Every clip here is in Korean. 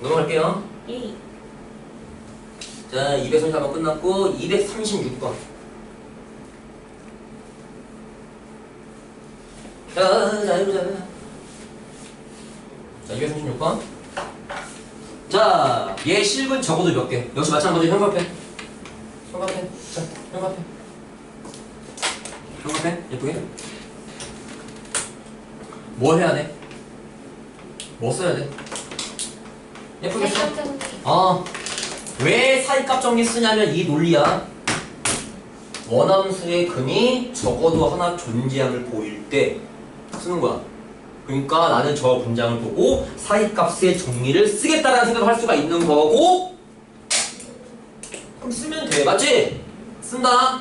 넘어갈게요. 예. 자, 234번 끝났고 236번. 자, 자, 해보자. 자, 236번. 자, 얘 실근 적어도 몇 개? 역시 마찬가지로 형광펜. 형광펜. 자, 형광펜. 형광펜. 예쁘게. 뭐 해야 돼? 뭐 써야 돼? 예쁘게 써. 깜짝이 어, 왜 사이값 정리 쓰냐면 이 논리야. 원함수의 근이 적어도 하나 존재함을 보일 때 쓰는 거야. 그러니까 나는 저 문장을 보고 사이값의 정리를 쓰겠다라는 생각을 할 수가 있는 거고 그럼 쓰면 돼. 맞지? 쓴다.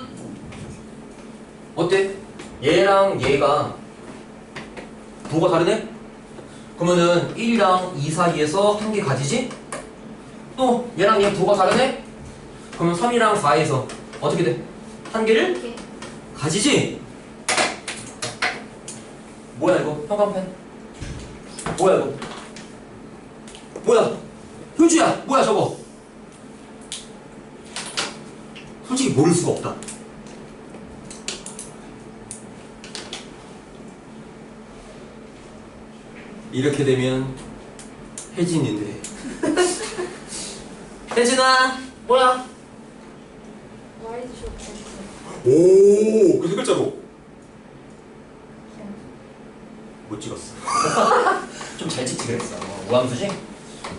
어때? 얘랑 얘가 부호가 다르네? 그러면은 1이랑 2 사이에서 한 개 가지지? 또 얘랑 얘 부호가 다르네? 그러면 3이랑 4에서 어떻게 돼? 한 개를 가지지? 뭐야 이거? 형광펜 뭐야 이거? 뭐야? 효주야 뭐야 저거? 솔직히 모를 수가 없다 이렇게 되면 혜진인데 혜진아 뭐야? 오, 그세 글자로. 못 찍었어. 좀 잘 찍지 그랬어. 우함수지?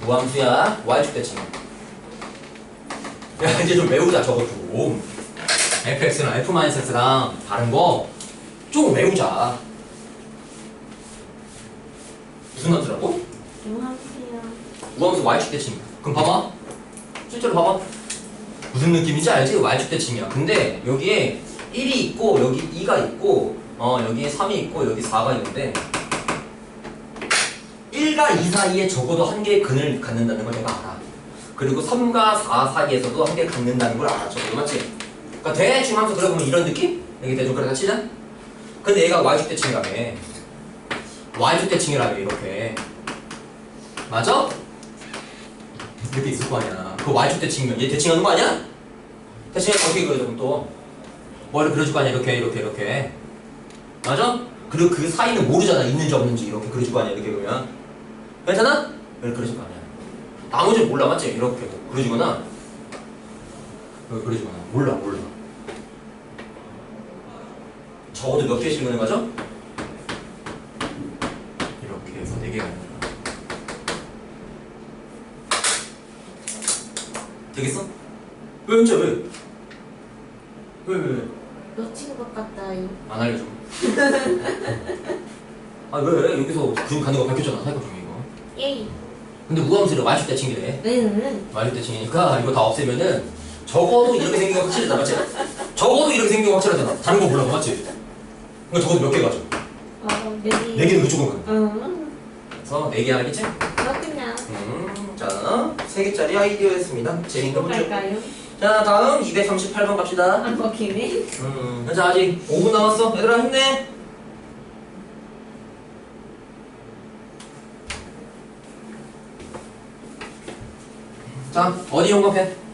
우함수야. Y축 대칭. 야, 이제 좀 외우자, 저거 좀. fx랑 f-x랑 다른 거 좀 외우자. 무슨 함수라고? 용하세요. 우함수 Y축 대칭. 그럼 봐봐. 실제로 봐봐. 무슨 느낌인지 알지? Y축 대칭이야. 근데 여기에 1이 있고 여기 2가 있고 어 여기에 3이 있고 여기 4가 있는데 1과 2 사이에 적어도 한 개의 근을 갖는다는 걸 내가 알아. 그리고 3과 4 사이에서도 한 개 갖는다는 걸 알아. 저거 맞지? 그러니까 대충 하면서 그려보면 이런 느낌? 여기 대충 그려다 치자? 근데 얘가 Y축 대칭이라며. Y축 대칭이라며 이렇게. 맞아? 이렇게 있을 거 아니야. 그 Y축 대칭이면 얘 대칭하는 거 아니야? 대칭을 어떻게 그려줘 또? 머리 그려줄 거 아니야 이렇게 이렇게 이렇게 맞아? 그리고 그 사이는 모르잖아 있는지 없는지 이렇게 그려줄 거 아니야 이렇게 그러면 괜찮아? 이렇게 그려줄 거 아니야 나머지는 몰라 맞지? 이렇게 그려주거나 이렇게 그려주거나 몰라 몰라 적어도 몇 개씩 그리는 거죠? 있는 거야 되겠어? 왜 언제 왜? 왜 왜, 왜? 놓친 것 같다요. 안 알려줘. 아 왜? 여기서 그림 가는 거 밝혔잖아 사이코 중에 이거. 예. 근데 우함수를 말줄 대칭이래. 는 말줄 대칭이니까 이거 다 없애면은 적어도 이렇게 생긴 거 확실하다 맞지? 적어도 이렇게 생긴 거 확실하잖아. 다른 거 몰라 맞지? 그러니까 적어도 몇 개 가져? 어, 네. 네 개는 그쪽으로 가는 거야. 응. 그래서 네개 알겠지? 그렇군요. 음, 자, 세 개짜리 아이디어였습니다. 재밌는 문제. 갈까요? 자, 다음 238번 갑시다. 안 먹히네. 음, 자, 아직 5분 남았어. 얘들아, 힘내. 자, 어디 용감해?